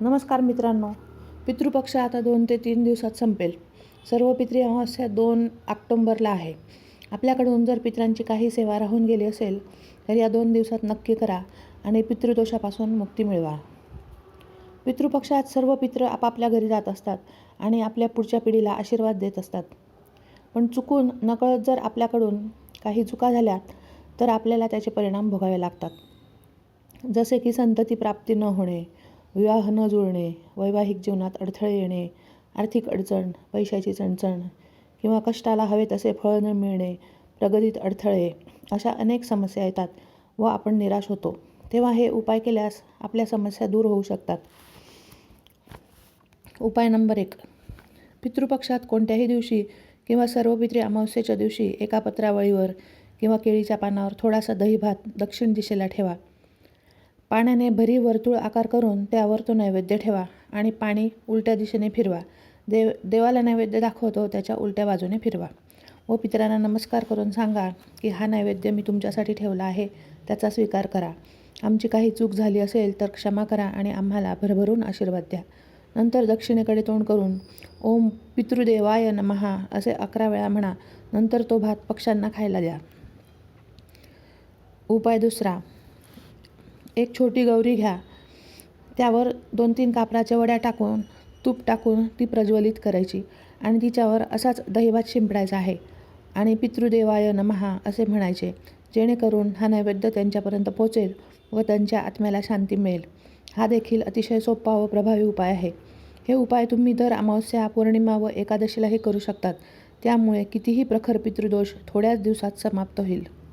नमस्कार मित्रांनो पितृपक्ष आता दोन ते तीन दिवसात संपेल. सर्व पितृ अमावस्या दोन ऑक्टोंबरला आहे. आपल्याकडून जर पित्रांची काही सेवा राहून गेली असेल तर या दोन दिवसात नक्की करा आणि पितृदोषापासून मुक्ती मिळवा. पितृपक्षात सर्व पित्र आपापल्या घरी जात असतात आणि आपल्या पुढच्या पिढीला आशीर्वाद देत असतात. पण चुकून नकळत जर आपल्याकडून काही चुका झाल्या तर आपल्याला त्याचे परिणाम भोगावे लागतात. जसे की संतती प्राप्ती न होणे विवाह न जुळणे वैवाहिक जीवनात अडथळे येणे आर्थिक अडचण पैशाची चणचण किंवा कष्टाला हवे तसे फळ न मिळणे प्रगतीत अडथळे अशा अनेक समस्या येतात व आपण निराश होतो. तेव्हा हे उपाय केल्यास आपल्या समस्या दूर होऊ शकतात. उपाय नंबर एक. पितृपक्षात कोणत्याही दिवशी किंवा सर्व पितृ अमावस्येच्या दिवशी एका पत्रावळीवर किंवा केळीच्या पानावर थोडासा दही भात दक्षिण दिशेला ठेवा. पाण्याने भरी वर्तुळ आकार करून त्यावर तो नैवेद्य ठेवा आणि पाणी उलट्या दिशेने फिरवा. देव देवाला नैवेद्य दाखवतो त्याच्या उलट्या बाजूने फिरवा. व पितरांना नमस्कार करून सांगा की हा नैवेद्य मी तुमच्यासाठी ठेवला आहे त्याचा स्वीकार करा. आमची काही चूक झाली असेल तर क्षमा करा आणि आम्हाला भरभरून आशीर्वाद द्या. नंतर दक्षिणेकडे तोंड करून ओम पितृदेवाय नमहा असे अकरा वेळा म्हणा नंतर तो भात पक्ष्यांना खायला द्या. उपाय दुसरा एक छोटी गौरी घ्या. त्यावर दोन तीन कापराच्या वड्या टाकून तूप टाकून ती प्रज्वलित करायची. आणि तिच्यावर असाच दहीभात शिंपडायचा आहे. आणि पितृदेवाय नमहा असे म्हणायचे जेणेकरून हा नैवेद्य त्यांच्यापर्यंत पोचेल व त्यांच्या आत्म्याला शांती मिळेल. हा देखील अतिशय सोपा व प्रभावी उपाय आहे. हे उपाय तुम्ही दर अमावस्या पौर्णिमा व एकादशीलाही करू शकतात. त्यामुळे कितीही प्रखर पितृदोष थोड्याच दिवसात समाप्त होईल.